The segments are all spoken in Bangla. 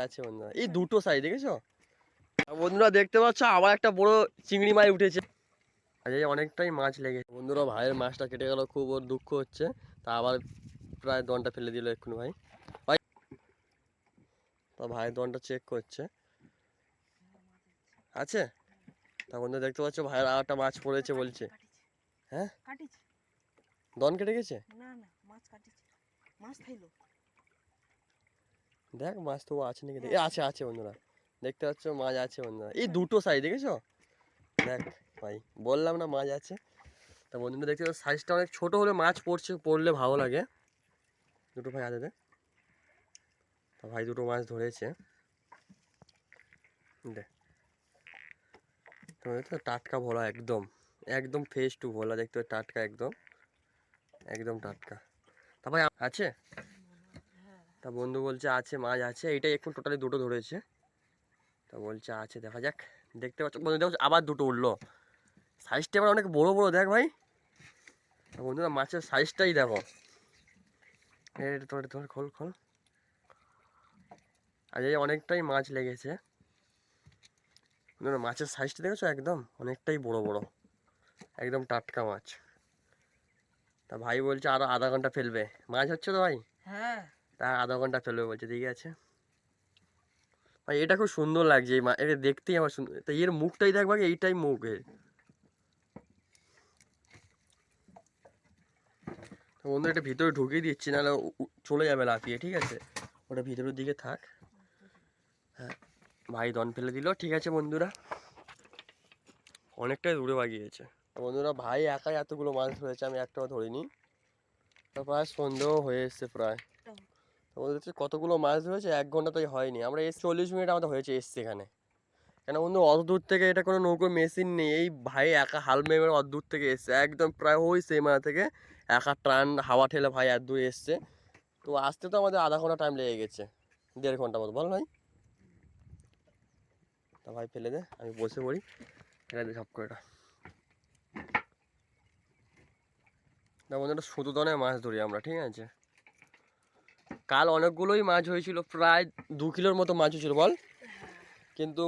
আছে বন্ধুরা। এই দুটো সাইজ দেখেছ? বন্ধুরা দেখতে পাচ্ছ আবার একটা বড় চিংড়ি মাছ উঠেছে। আজ এই অনেকটাই মাছ লেগেছে বন্ধুরা ভাইয়ের মাছটা কেটে গেল খুব ওর দুঃখ হচ্ছে। তা আবার প্রায় দনটা ফেলে দিল এক্ষুনি ভাই। ভাই তা ভাইয়ের দনটা চেক করছে। আছে? তা বন্ধু দেখতে পাচ্ছ ভাইয়ের আর একটা মাছ পড়েছে বলছে। হ্যাঁ? দন কেটে গেছে? না না মাছ কাটিছে। মাছ খাইলো। দেখ মাছ তো আছে নাকি দেখ- এ আছে আছে বন্ধুরা। দেখতে পাচ্ছ মাছ আছে বন্ধুরা। এই দুটো সাইজ দেখেছ? দেখ ভাই বললাম না মাছ আছে। তা বন্ধুরা দেখতে পাচ্ছ সাইজটা অনেক ছোট হলে মাছ পড়ছে পড়লে ভালো লাগে। দুটো ভাই হাতে দে। তা ভাই দুটো মাছ ধরেছে। দে। তো টাটকা ভোলা একদম একদম ফ্রেশ টু ভোলা দেখতে টাটকা একদম। একদম টাটকা। তা ভাই আছে? তা বন্ধু বলছে আছে, মাছ আছে, এইটাই এখন টোটালি দুটো ধরেছে। তা বলছে আছে, দেখা যাক, দেখতে পাচ্ছ। বন্ধু, দেখো আবার দুটো উঠল। সাইজটা আবার অনেক বড় বড়, দেখ ভাই। বন্ধুরা মাছের সাইজটাই দেখো। তোমার খোল খোল। আজ এই অনেকটাই মাছ লেগেছে। মাছের সাইজটা দেখেছ একদম? অনেকটাই বড় বড়। একদম টাটকা মাছ। তা ভাই বলছে আরও আধা ঘণ্টা ফেলবে। মাছ হচ্ছে তো ভাই? হ্যাঁ। তা আধা ঘণ্টা ফেলবে বলছে, ঠিক আছে। এটা খুব সুন্দর লাগছে, এই মা, এটা দেখতেই আমার সুন্দর তা এর মুখটাই দেখ ভাই, এইটাই মুখ এর। বন্ধু, এটা ভিতরে ঢুকিয়ে দিচ্ছি, নাহলে চলে যাবে লাফিয়ে, ঠিক আছে? ওটা ভিতরের দিকে থাক। হ্যাঁ ভাই দন ফেলে দিল, ঠিক আছে বন্ধুরা। অনেকটাই দূরে বাগিয়েছে। বন্ধুরা, ভাই একাই এতগুলো মাছ ধরেছে, আমি একটাও ধরিনি। তো প্রায় সন্দেহ হয়ে এসছে প্রায়। তো ওদের হচ্ছে কতগুলো মাছ ধরেছে, এক ঘণ্টা তো হয়নি। আমরা এসে চল্লিশ মিনিট আমাদের হয়েছে এসছে এখানে। কেন বন্ধু, অত দূর থেকে এটা কোনো নৌকো মেশিন নেই। এই ভাই একা হাল মেরে অত দূর থেকে এসছে। একদম প্রায় ওই সেমানা থেকে একা টান হাওয়া ঠেলে ভাই এত দূর এসছে। তো আসতে তো আমাদের আধা ঘণ্টা টাইম লেগে গেছে। দেড় ঘণ্টা মতো। বল ভাই। তা ভাই ফেলে দে, আমি বসে পড়ি। ফেলে দে সব করে এটা তা বন্ধুটা সুতো দনে মাছ ধরি আমরা, ঠিক আছে? কাল অনেকগুলোই মাছ হয়েছিল, প্রায় দু কিলোর মতো মাছ হয়েছিল, বল। কিন্তু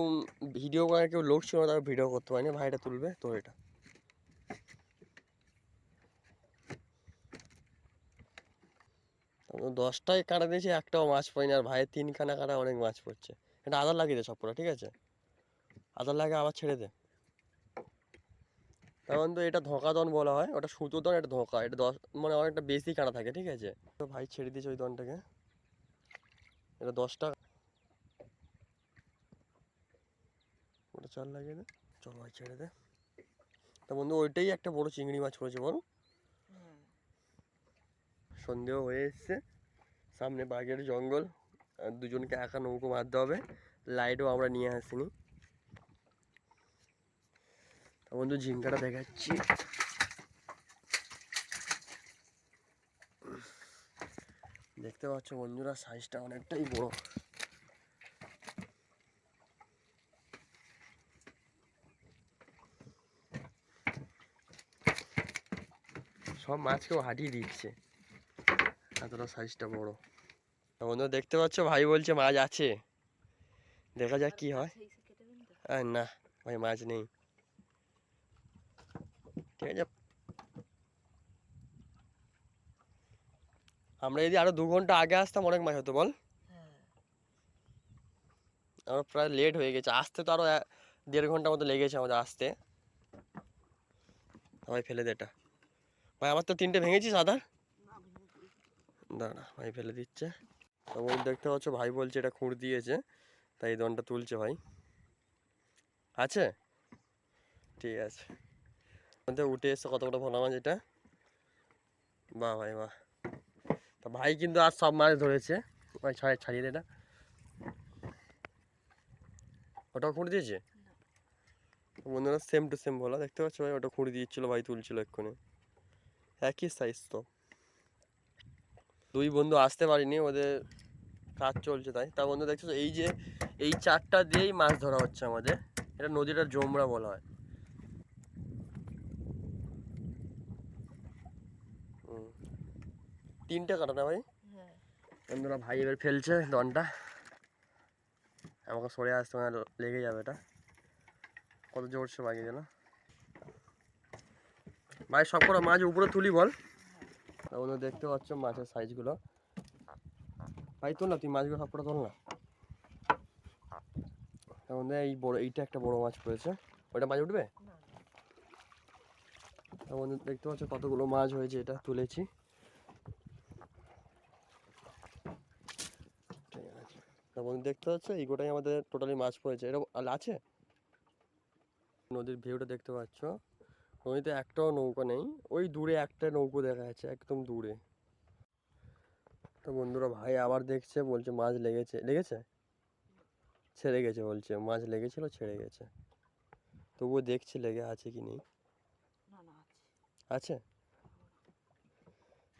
ভিডিও করার কেউ লোক ছিল না, তার ভিডিও করতে পারিনি। ভাইটা তুলবে তো এটা। দশটায় কাটা দিয়েছি, একটাও মাছ পাইনি। আর ভাইয়ের তিনখানা কাটা অনেক মাছ পড়ছে। এটা আদার লাগিয়ে দে সব কটা, ঠিক আছে? আদার লাগে আবার ছেড়ে দে। তখন তো এটা ধোঁকা দন বলা হয়, ওটা সুতো দন, এটা ধোঁকা। এটা দশ মানে অনেকটা বেশি কাটা থাকে, ঠিক আছে? তো ভাই ছেড়ে দিয়েছে ওই দনটাকে। এটা দশটা ওটা চাল লাগিয়ে দে। চল ভাই, ছেড়ে দে। তা বন্ধু, ওইটাই একটা বড় চিংড়ি মাছ পড়েছে বল। সন্দেহ হয়ে এসছে। সামনে বাঘের জঙ্গল। আর দুজনকে একা নৌকো মারতে হবে। লাইটও আমরা নিয়ে আসিনি। বন্ধু ঝিঙ্কাটা দেখাচ্ছি। দেখতে পাচ্ছ বন্ধুরা সাইজটা অনেকটাই বড়। সব মাছকেও হাঁটিয়ে দিচ্ছে। এতটা সাইজটা বড়। তা বন্ধুরা, দেখতে পাচ্ছ ভাই বলছে মাছ আছে। দেখা যাক কি হয়। না ভাই মাছ নেই। ঠিক আছে আমরা যদি আরও দু ঘণ্টা আগে আসতাম অনেক মাছ হতো বল। আমার প্রায় লেট হয়ে গেছে। আসতে তো আরও দেড় ঘণ্টা মতো লেগেছে আমাদের আসতে। ভাই ফেলে দে এটা। ভাই আমার তো তিনটে ভেঙেছিস আদার দাঁড়া ভাই ফেলে দিচ্ছে। তো ওই দেখতে পাচ্ছ ভাই বলছে এটা খুঁড় দিয়েছে তাই এই দনটা তুলছে ভাই। আছে? ঠিক আছে। উঠে এসছে কত কত ভোলা মাছ এটা। বাহ ভাই বাহ। তা ভাই কিন্তু আর সব মাছ ধরেছে। ভাই ছাড়িয়ে ছাড়িয়ে দে এটা ওটাও খুঁড়ে দিয়েছে? বন্ধুরা সেম টু সেম বলা, দেখতে পাচ্ছ ভাই? ওটা খুঁড়ে দিয়েছিল, ভাই তুলছিল এক্ষুনি। একই সাইজ তো। দুই বন্ধু আসতে পারিনি, ওদের কাজ চলছে তাই। তা বন্ধু দেখছ, এই যে এই চারটা দিয়েই মাছ ধরা হচ্ছে আমাদের। এটা নদীটা জমরা বলা হয়। তিনটে কাটা না ভাই? হ্যাঁ। বন্ধুরা ভাই এবার ফেলছে দনটা। আমাকে সরে আসতে মানে লেগে যাবে এটা। কত জোরসে বাগিয়ে দিল ভাই সব করে মাছ উপরে তুলি বল। তা দেখতে পাচ্ছ মাছের সাইজগুলো ভাই তোল না তুই মাছগুলো সব করে তোল না। তার এই বড় এইটা একটা বড় মাছ পড়েছে। ওইটা মাছ উঠবে? দেখতে পাচ্ছ কতগুলো মাছ হয়েছে এটা তুলেছি ঠিক তার দেখতে পাচ্ছ এই গোটাই আমাদের টোটালি মাছ পড়েছে এটা আর আছে? নদীর ভিউটা দেখতে পাচ্ছ। নদীতে একটাও নৌকা নেই। ওই দূরে একটা নৌকো দেখা যাচ্ছে একদম দূরে। তো বন্ধুরা ভাই আবার দেখছে বলছে মাছ লেগেছে। লেগেছে? ছেড়ে গেছে বলছে। মাছ লেগেছিল ছেড়ে গেছে। তবুও দেখছে লেগে আছে কি নেই। আছে।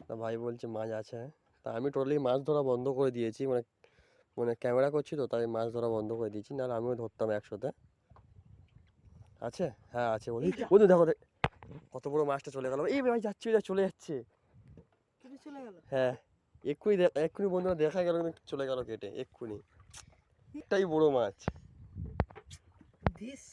তা ভাই বলছে মাছ আছে। তা আমি টোটালি মাছ ধরা বন্ধ করে দিয়েছি। মানে মানে ক্যামেরা করছি তো তাই মাছ ধরা বন্ধ করে দিয়েছি নাহলে আমিও ধরতাম একসাথে। আছে? হ্যাঁ আছে বলি বন্ধু দেখো কত বড় মাছটা চলে গেল। এই ভাই যাচ্ছে চলে যাচ্ছে। চলে গেল? হ্যাঁ এক্ষুনি দেখ- এক্ষুনি বন্ধুরা দেখা গেল কিন্তু চলে গেল কেটে এক্ষুনি। একটাই বড় মাছ। দিস